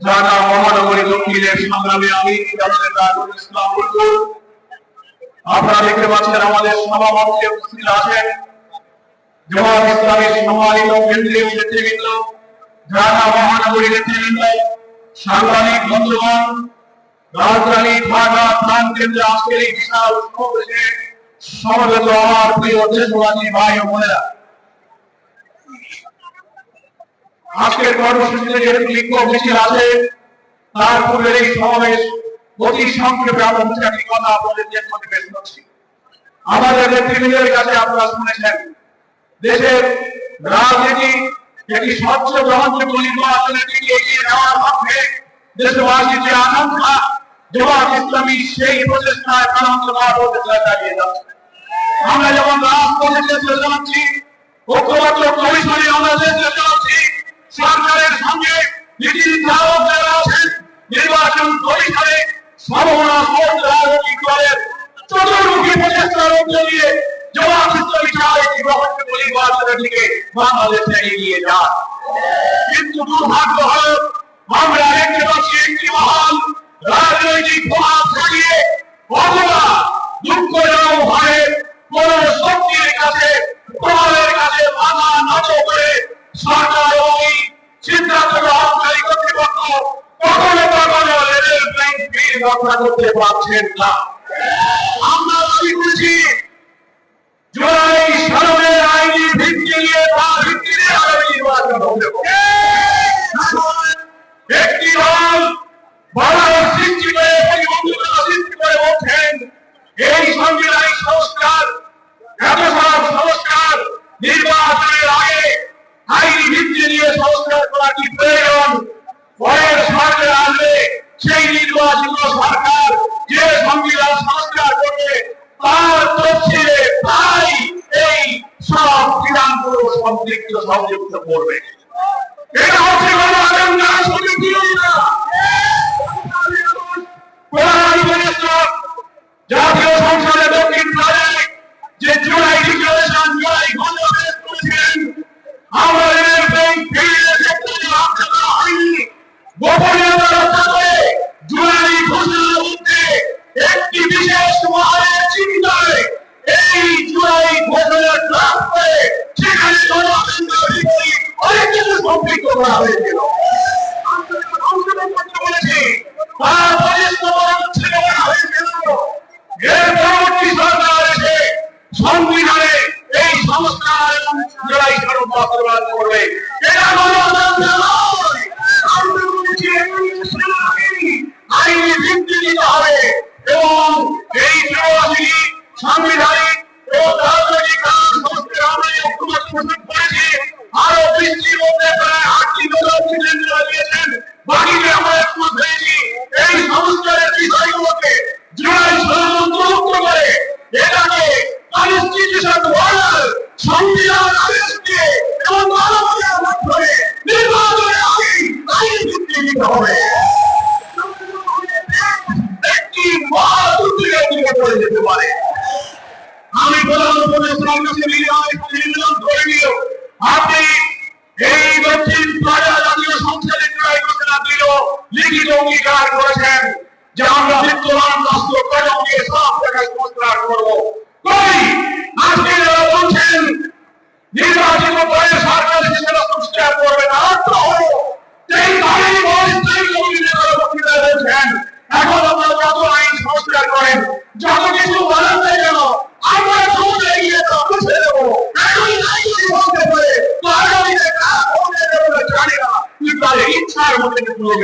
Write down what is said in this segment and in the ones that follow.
ঢাকা মহানগরী দক্ষিণের সংগ্রামী আমি ইসলাম আপনারা দেখতে পাচ্ছেন আমাদের সভামঞ্চে উপস্থিত আছেন। জামাত ইসলামের সম্মানিত কেন্দ্রীয় নেতৃবৃন্দ ঢাকা মহানগরী নেতৃবৃন্দ, সাংবাদিক বন্ধুগণ, রাজধানী ঢাকা প্রাণ কেন্দ্রে আজকের এই বিশাল সমাবেশে সমবেত আমার প্রিয় দেশবাসী, ভাই ও বোনেরা। আজকের কর্মসূচিতে যেহেতু বিক্ষোভ মিছিল আছে, তার পূর্বের এই সমাবেশ অতি সংক্ষেপে দু কথা আপনাদের যে মধ্যে পেশ করছি। আমাদের নেতৃবৃন্দের কাছে আপনারা শুনেছেন, দেশের রাজনীতি একটি স্বচ্ছ গ্রহণযোগ্য নির্বাচনের দিকে এগিয়ে নেওয়ার মাধ্যমে দেশবাসীর যে আকাঙ্ক্ষা, জবাব ইসলামী সেই প্রচেষ্টায় প্রাণান্তকর প্রচেষ্টায় দাঁড়িয়ে যাচ্ছে। আমরা যেমন রাজপথে চলে যাচ্ছি ঐক্যবদ্ধ কমিশনে আমরা যাচ্ছি সরকারের সঙ্গে নীতি নির্ধারক নির্বাচন কমিশনে সমমনা ভোট রাজনৈতিক দলের চতুর্মুখী প্রচেষ্টার মধ্য দিয়ে বাংলাদেশে এগিয়ে যায় কিন্তু দুর্ভাগ্য হল, আমরা দেখতে পাচ্ছি একটি মহান রাজনৈতিক প্রভাব নির্বাচনের আগে আইনি ভিত্তি নিয়ে সংস্কার করা কি প্রয়োজন? পরের সরকার আসবে, সেই নির্বাচিত সরকার যে সংবিধান সংস্কার করবে, তার তফসিলে তাই এই সব সম্পৃক্ত সংযুক্ত করবে। জাতীয় সংসদে আমাদের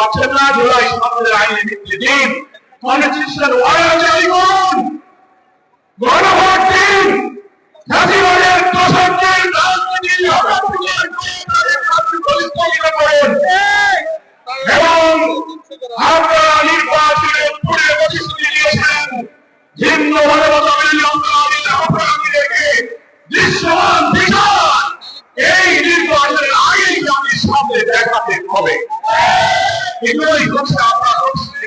করতে পারছেন না জুলাই সতেরো আইনের ভিত্তি দিন। কনস্টিটিউশন ওয়ার্ড জারি করুন গণভোট দিন। রাজনীতি অপপ্রচার করে তাদের কাছে পরিচালিত করেন। এবং আপনারা নির্বাচনে ভিন্ন মানবতা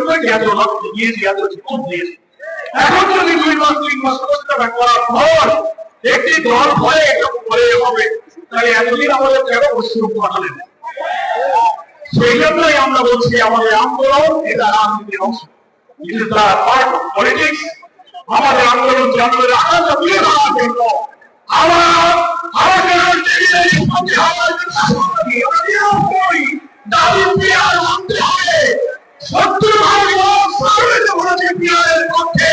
সংশোধনের জন্য এত রক্ত দিয়েছি জীবন দিয়েছি এখন যদি দুই মাস তিন মাস প্রস্তাব করার পর একটি দল ভয়ে এটা করে হবে তাহলে এতদিন আমাদের কেন অশ্রু পাঠালেন সেই জন্যই আমরা বলছি আমাদের আন্দোলন এটা রাজনীতির অংশ কিন্তু তার পার্ট পলিটিক্স আমাদের আন্দোলন জন্মের আকাঙ্ক্ষা তুলে ধরার জন্য আমার আমাদের দাবি পিয়ার মানতে হবে সত্তর ভাগ লোক বলেছে পিয়ারের পক্ষে